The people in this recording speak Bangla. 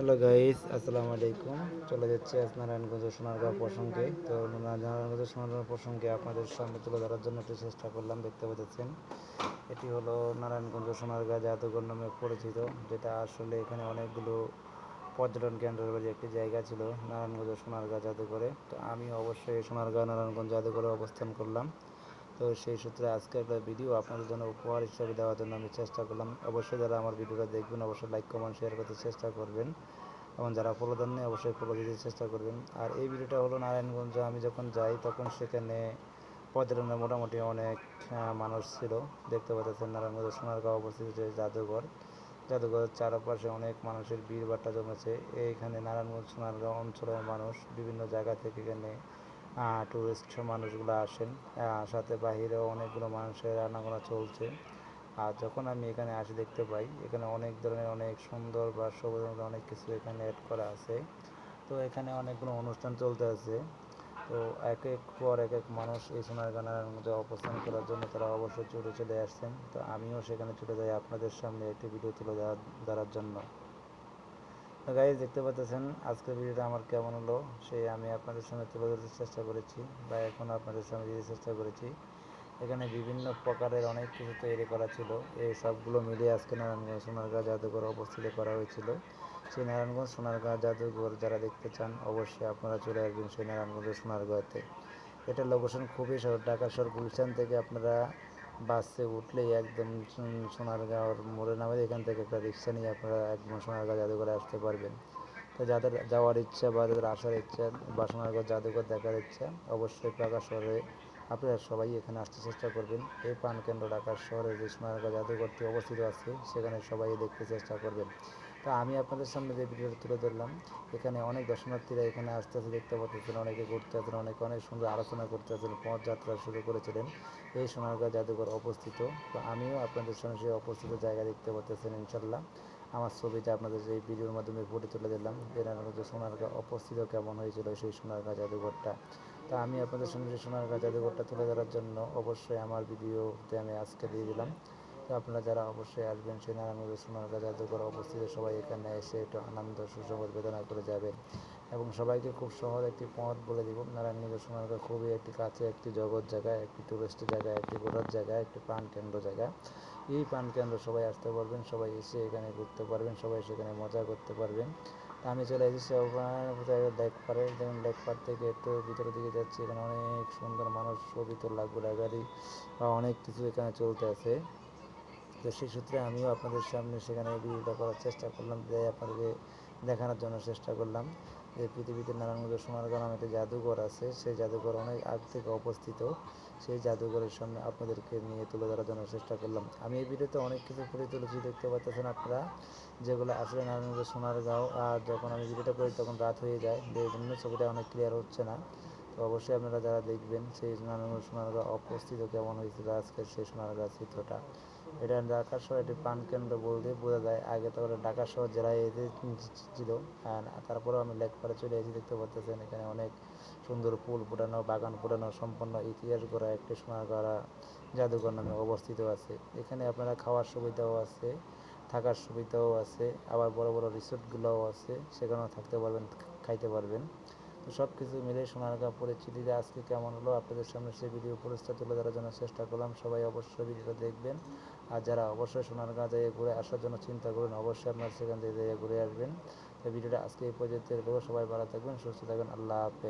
হ্যালো গাইস, আসসালামু আলাইকুম। চলে যাচ্ছে নারায়ণগঞ্জ সোনারগাঁও প্রসঙ্গে। তো নারায়ণগঞ্জ সোনারগাঁও প্রসঙ্গে আপনাদের সামনে তুলে ধরার জন্য একটু চেষ্টা করলাম, দেখতে পাচ্ছেন। এটি হলো নারায়ণগঞ্জ সোনারগাঁ জাদুঘর নামে পরিচিত, যেটা আসলে এখানে অনেকগুলো পর্যটন কেন্দ্রের বাড়ি একটি জায়গা ছিল, নারায়ণগঞ্জ সোনারগাঁ জাদুঘরে। তো আমি অবশ্যই সোনারগাঁ নারায়ণগঞ্জ জাদুঘরে অবস্থান করলাম। তো সেই সূত্রে আজকে একটা ভিডিও আপনাদের জন্য উপহার হিসাবে দেওয়ার জন্য আমি চেষ্টা করলাম। অবশ্যই যারা আমার ভিডিওটা দেখবেন, অবশ্যই লাইক কমেন্ট শেয়ার করতে চেষ্টা করবেন। এবং যারা ফলো দেন অবশ্যই ফলো দিতে চেষ্টা করবেন। আর এই ভিডিওটা হলো নারায়ণগঞ্জ। আমি যখন যাই, তখন সেখানে পর্যটনের মোটামুটি অনেক মানুষ ছিল। দেখতে পাচ্ছেন নারায়ণগঞ্জ সোনারগাঁও অবস্থিত যে জাদুঘর। জাদুঘরের চারপাশে অনেক মানুষের ভিড় বাট্টা জমেছে। এইখানে নারায়ণগঞ্জ সোনারগাঁও অঞ্চলের মানুষ বিভিন্ন জায়গা থেকে এখানে টুরিস্ট মানুষগুলো আসেন। সাথে বাহিরেও অনেকগুলো মানুষের আনাগোনা চলছে। আর যখন আমি এখানে আসি দেখতে পাই, এখানে অনেক ধরনের অনেক সুন্দর বা সবুজ অনেক কিছু এখানে অ্যাড করা আছে। তো এখানে অনেকগুলো অনুষ্ঠান চলতে আছে। তো এক এক পর এক এক মানুষ এই সোনারগানার মধ্যে অবস্থান করার জন্য তারা অবশ্যই চলে চলে আসছেন। তো আমিও সেখানে চলে যাই আপনাদের সামনে একটি ভিডিও তুলে ধরার জন্য। গাইজ দেখতে পাচ্ছেন, আজকের ভিডিওটা আমার কেমন হলো সেই আমি আপনাদের সামনে তুলে ধরতে চেষ্টা করেছি বা এখন আপনাদের সামনে দিতে চেষ্টা করেছি। এখানে বিভিন্ন প্রকারের অনেক কিছু তৈরি করা ছিল, এই সবগুলো মিলিয়ে আজকে নারায়ণগঞ্জ সোনারগাঁ জাদুঘর অবস্থিত করা হয়েছিল। সেই নারায়ণগঞ্জ সোনারগাঁ জাদুঘর যারা দেখতে চান, অবশ্যই আপনারা চলে আসবেন সেই নারায়ণগঞ্জ সোনারগাঁতে এটার লোকেশন খুবই সহজ, ঢাকা শহর গুলশান থেকে আপনারা বাসে উঠলেই একদম সোনারগাঁওর মোড়ে নামে এখান থেকে একটা রিক্সা নিয়ে আপনারা একদম সোনারগাঁও জাদুঘরে আসতে পারবেন। তো যাদের যাওয়ার ইচ্ছা বা যাদের আসার ইচ্ছা বা সোনারগাঁও জাদুঘর দেখার ইচ্ছা, অবশ্যই ঢাকা শহরে আপনারা সবাই এখানে আসতে চেষ্টা করবেন। এই প্রাণকেন্দ্র ঢাকা শহরে যে সোনারগাঁও জাদুঘরটি অবস্থিত আছে, সেখানে সবাই দেখতে চেষ্টা করবেন। তো আমি আপনাদের সামনে যে ভিডিওটা তুলে ধরলাম, এখানে অনেক দর্শনার্থীরা এখানে আসতে আসতে দেখতে পাচ্ছেন অনেকে ঘুরতে আছেন অনেকে অনেক সুন্দর আলোচনা করতে আছেন পথযাত্রা শুরু করেছিলেন। এই সোনারগাঁ জাদুঘর অবস্থিত। তো আমিও আপনাদের সঙ্গে সেই অবস্থিত জায়গা দেখতে পাচ্ছেন ইনশাল্লাহ আমার ছবিটা আপনাদের এই ভিডিওর মাধ্যমে ফুটে তুলে দিলাম যে সোনারগাঁ অবস্থিত কেমন হয়েছিল সেই সোনারগাঁ জাদুঘরটা। তা আমি আপনাদের সঙ্গে সোনারগাঁ জাদুঘরটা তুলে ধরার জন্য অবশ্যই আমার ভিডিওতে আমি আজকে দিয়ে দিলাম। আপনারা যারা অবশ্যই আসবেন, সেই নারায়ণগঞ্জ সোনারগাঁ জাদুঘর অবস্থিত, সবাই এখানে এসে একটু আনন্দ, সুসংবাদ বেদনা করে যাবেন এবং সবাইকে খুব সহজ একটি পথ বলে দিব। নারায়ণগঞ্জ সোনারগাঁ খুবই একটি কাছে একটি জগৎ জায়গা একটি টুরিস্ট জায়গা একটি ঘোরার জায়গা একটি প্রাণ কেন্দ্র জায়গা এই প্রাণ কেন্দ্র সবাই আসতে পারবেন, সবাই এসে এখানে ঘুরতে পারবেন, সবাই সেখানে মজা করতে পারবেন। আমি চলে এসেছি লেক পারে যেমন লেক পার থেকে একটু ভিতরের দিকে যাচ্ছি, এখানে অনেক সুন্দর মানুষ, ছবি তোলা, ঘোরাঘুরি বা অনেক কিছু এখানে চলতে আছে। তো সেই সূত্রে আমিও আপনাদের সামনে সেখানে ভিডিওটা করার চেষ্টা করলাম যে আপনাদেরকে দেখানোর জন্য চেষ্টা করলাম। যে পৃথিবীতে নারায়ণগঞ্জ সোনারগাঁ নামে একটি জাদুঘর আছে, সেই জাদুঘর অনেক আগ থেকে অবস্থিত। সেই জাদুঘরের সামনে আপনাদেরকে নিয়ে তুলে ধরার জন্য চেষ্টা করলাম। আমি এই ভিডিওতে অনেক কিছু ফুটে তুলেছি, দেখতে পাচ্ছেন আপনারা, যেগুলো আসলে নারায়ণগঞ্জ সোনারগাঁও, আর যখন আমি ভিডিওটা করি তখন রাত হয়ে যায় এই জন্য ছবিটা অনেক ক্লিয়ার হচ্ছে না। তো অবশ্যই আপনারা যারা দেখবেন সেই নারায়ণগঞ্জ সোনারগাঁও অবস্থিত কেমন হয়েছিল আজকের সেই সোনারগাঁ চিত্রটা। এটা ঢাকা শহর, একটি প্রাণকেন্দ্র বলতে বোঝা যায়। আগে তো ঢাকা শহর জেলায় এতে ছিল। তারপরেও আমি লেকপাড়ে চলে এসে দেখতে পাচ্ছেন এখানে অনেক সুন্দর ফুল ফুটানো, বাগান ফুটানো সম্পন্ন ইতিহাস গড়া একটি সোনারগাঁড়া জাদুঘর নামে অবস্থিত আছে। এখানে আপনারা খাওয়ার সুবিধাও আছে, থাকার সুবিধাও আছে, আবার বড় বড় রিসোর্টগুলোও আছে, সেখানেও থাকতে পারবেন, খাইতে পারবেন। তো সব কিছু মিলে সোনারগাঁ পরিচিতিতে আজকে কেমন হলো আপনাদের সামনে সেই ভিডিও পুরস্কার তুলে ধরার জন্য চেষ্টা করলাম। সবাই অবশ্যই ভিডিওটা দেখবেন। আর যারা অবশ্যই সোনারগাঁ যেয়ে ঘুরে আসার জন্য চিন্তা করুন অবশ্যই আপনারা সেখান থেকে ঘুরে আসবেন। তো ভিডিওটা আজকে এই পর্যন্ত সবাই ভালো থাকবেন, সুস্থ থাকবেন। আল্লাহ হাফেজ।